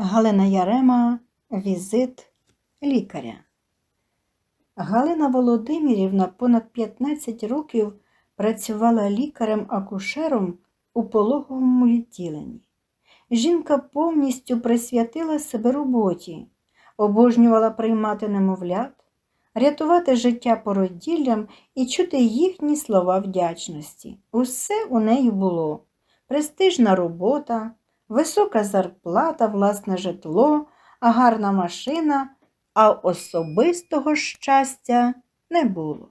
Галина Ярема Візит лікаря. Галина Володимирівна понад 15 років працювала лікарем-акушером у пологовому відділенні. Жінка повністю присвятила себе роботі, обожнювала приймати немовлят, рятувати життя породіллям і чути їхні слова вдячності. Усе у неї було престижна робота, висока зарплата, власне житло, гарна машина, а особистого щастя не було.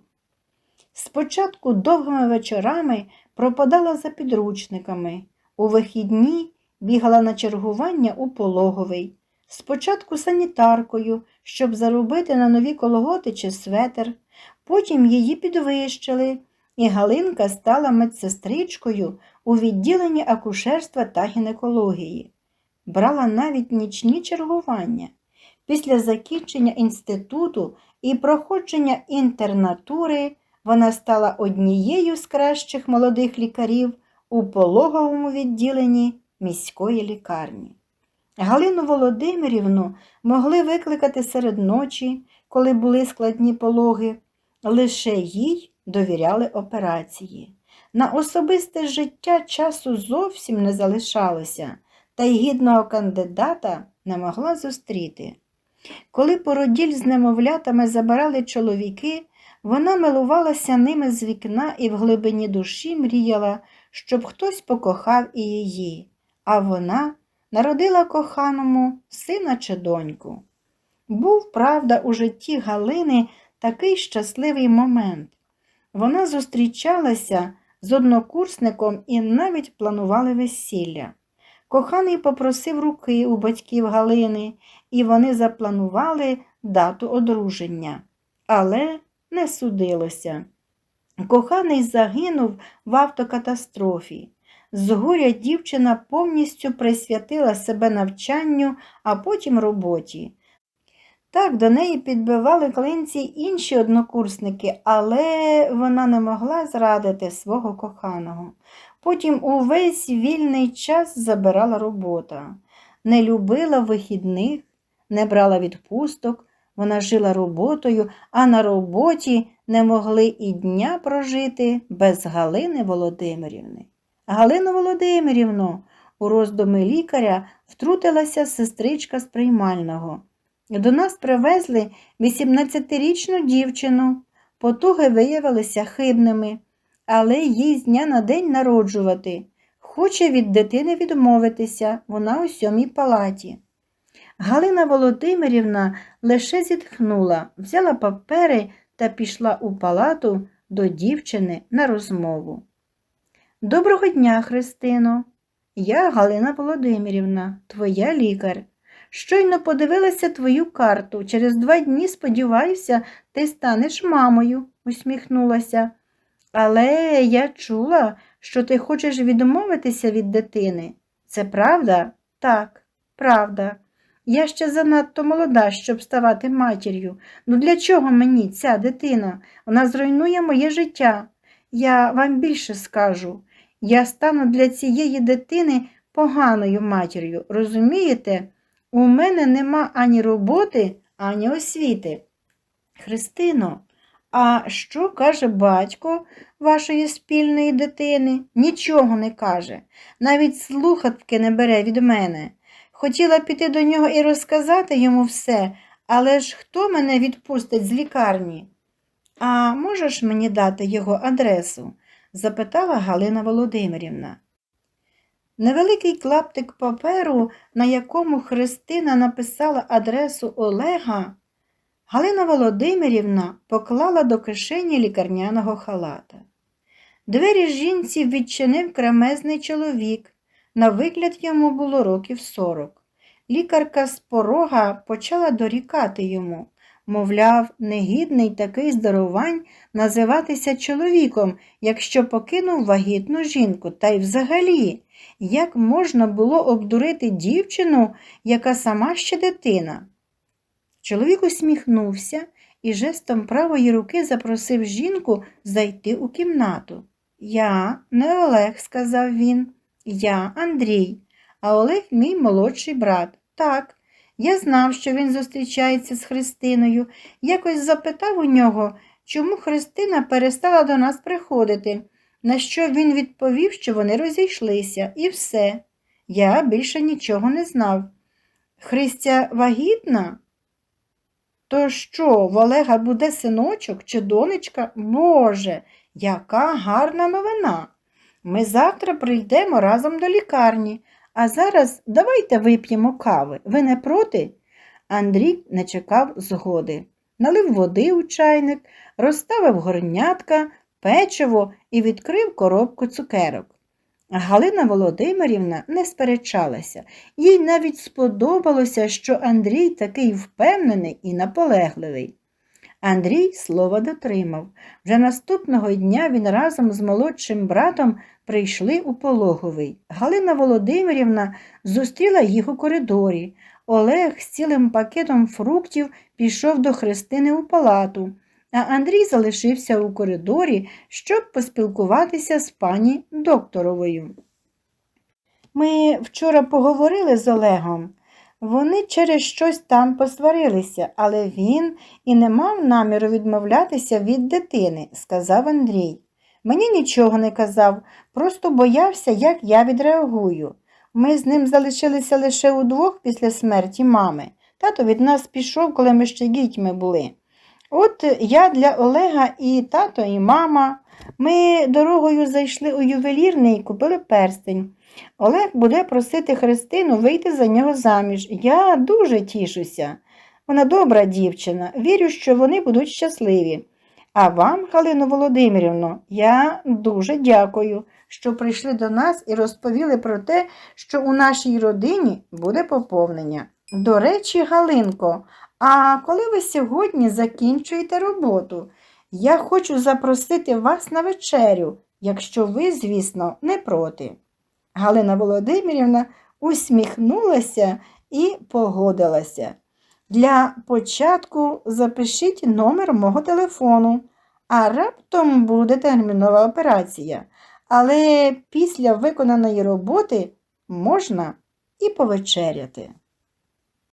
Спочатку довгими вечорами пропадала за підручниками, у вихідні бігала на чергування у пологовий, спочатку санітаркою, щоб заробити на нові колготи чи светер, потім її підвищили, і Галинка стала медсестричкою у відділенні акушерства та гінекології. Брала навіть нічні чергування. Після закінчення інституту і проходження інтернатури вона стала однією з кращих молодих лікарів у пологовому відділенні міської лікарні. Галину Володимирівну могли викликати серед ночі, коли були складні пологи, лише їй довіряли операції. На особисте життя часу зовсім не залишалося, та й гідного кандидата не могла зустріти. Коли породіль з немовлятами забирали чоловіки, вона милувалася ними з вікна і в глибині душі мріяла, щоб хтось покохав і її, а вона народила коханому сина чи доньку. Був, правда, у житті Галини такий щасливий момент. Вона зустрічалася з однокурсником і навіть планували весілля. Коханий попросив руки у батьків Галини, і вони запланували дату одруження. Але не судилося. Коханий загинув в автокатастрофі. Згоря дівчина повністю присвятила себе навчанню, а потім роботі. Так, до неї підбивали клинці інші однокурсники, але вона не могла зрадити свого коханого. Потім увесь вільний час забирала робота, не любила вихідних, не брала відпусток, вона жила роботою, а на роботі не могли і дня прожити без Галини Володимирівни. Галину Володимирівну, у роздуми лікаря втрутилася сестричка з приймального. До нас привезли 18-річну дівчину. Потуги виявилися хибними, але їй з дня на день народжувати. Хоче від дитини відмовитися, вона у сьомій палаті. Галина Володимирівна лише зітхнула, взяла папери та пішла у палату до дівчини на розмову. Доброго дня, Христино. Я Галина Володимирівна, твоя лікар. Щойно подивилася твою карту. Через два дні, сподіваюся, ти станеш мамою, усміхнулася. Але я чула, що ти хочеш відмовитися від дитини. Це правда? Так, правда. Я ще занадто молода, щоб ставати матір'ю. Ну для чого мені ця дитина? Вона зруйнує моє життя. Я вам більше скажу. Я стану для цієї дитини поганою матір'ю. Розумієте? У мене нема ані роботи, ані освіти. Христино, а що каже батько вашої спільної дитини? Нічого не каже, навіть слухатки не бере від мене. Хотіла піти до нього і розказати йому все, але ж хто мене відпустить з лікарні? А можеш мені дати його адресу? запитала Галина Володимирівна. Невеликий клаптик паперу, на якому Христина написала адресу Олега, Галина Володимирівна поклала до кишені лікарняного халата. Двері жінці відчинив кремезний чоловік. На вигляд йому було років сорок. Лікарка з порога почала дорікати йому. Мовляв, негідний такий здоровань називатися чоловіком, якщо покинув вагітну жінку, та й взагалі, як можна було обдурити дівчину, яка сама ще дитина? Чоловік усміхнувся і жестом правої руки запросив жінку зайти у кімнату. Я не Олег, сказав він, я Андрій, а Олег мій молодший брат. Так, я знав, що він зустрічається з Христиною. Якось запитав у нього, чому Христина перестала до нас приходити, на що він відповів, що вони розійшлися, і все. Я більше нічого не знав. Христя вагітна? То що, в Олега буде синочок чи донечка? Боже, яка гарна новина! Ми завтра прийдемо разом до лікарні, а зараз давайте вип'ємо кави. Ви не проти? Андрій не чекав згоди. Налив води у чайник, розставив горнятка, печиво і відкрив коробку цукерок. Галина Володимирівна не сперечалася, їй навіть сподобалося, що Андрій такий впевнений і наполегливий. Андрій слова дотримав. Вже наступного дня він разом з молодшим братом прийшли у пологовий. Галина Володимирівна зустріла їх у коридорі. Олег з цілим пакетом фруктів пішов до Христини у палату, а Андрій залишився у коридорі, щоб поспілкуватися з пані докторовою. Ми вчора поговорили з Олегом. Вони через щось там посварилися, але він і не мав наміру відмовлятися від дитини, сказав Андрій. Мені нічого не казав, просто боявся, як я відреагую. Ми з ним залишилися лише удвох після смерті мами. Тато від нас пішов, коли ми ще дітьми були. От я для Олега і тато, і мама. Ми дорогою зайшли у ювелірний і купили перстень. Олег буде просити Христину вийти за нього заміж. Я дуже тішуся. Вона добра дівчина, вірю, що вони будуть щасливі. А вам, Галино Володимирівно, я дуже дякую, що прийшли до нас і розповіли про те, що у нашій родині буде поповнення. До речі, Галинко, а коли ви сьогодні закінчуєте роботу? Я хочу запросити вас на вечерю, якщо ви, звісно, не проти. Галина Володимирівна усміхнулася і погодилася. Для початку запишіть номер мого телефону, а раптом буде термінова операція. Але після виконаної роботи можна і повечеряти.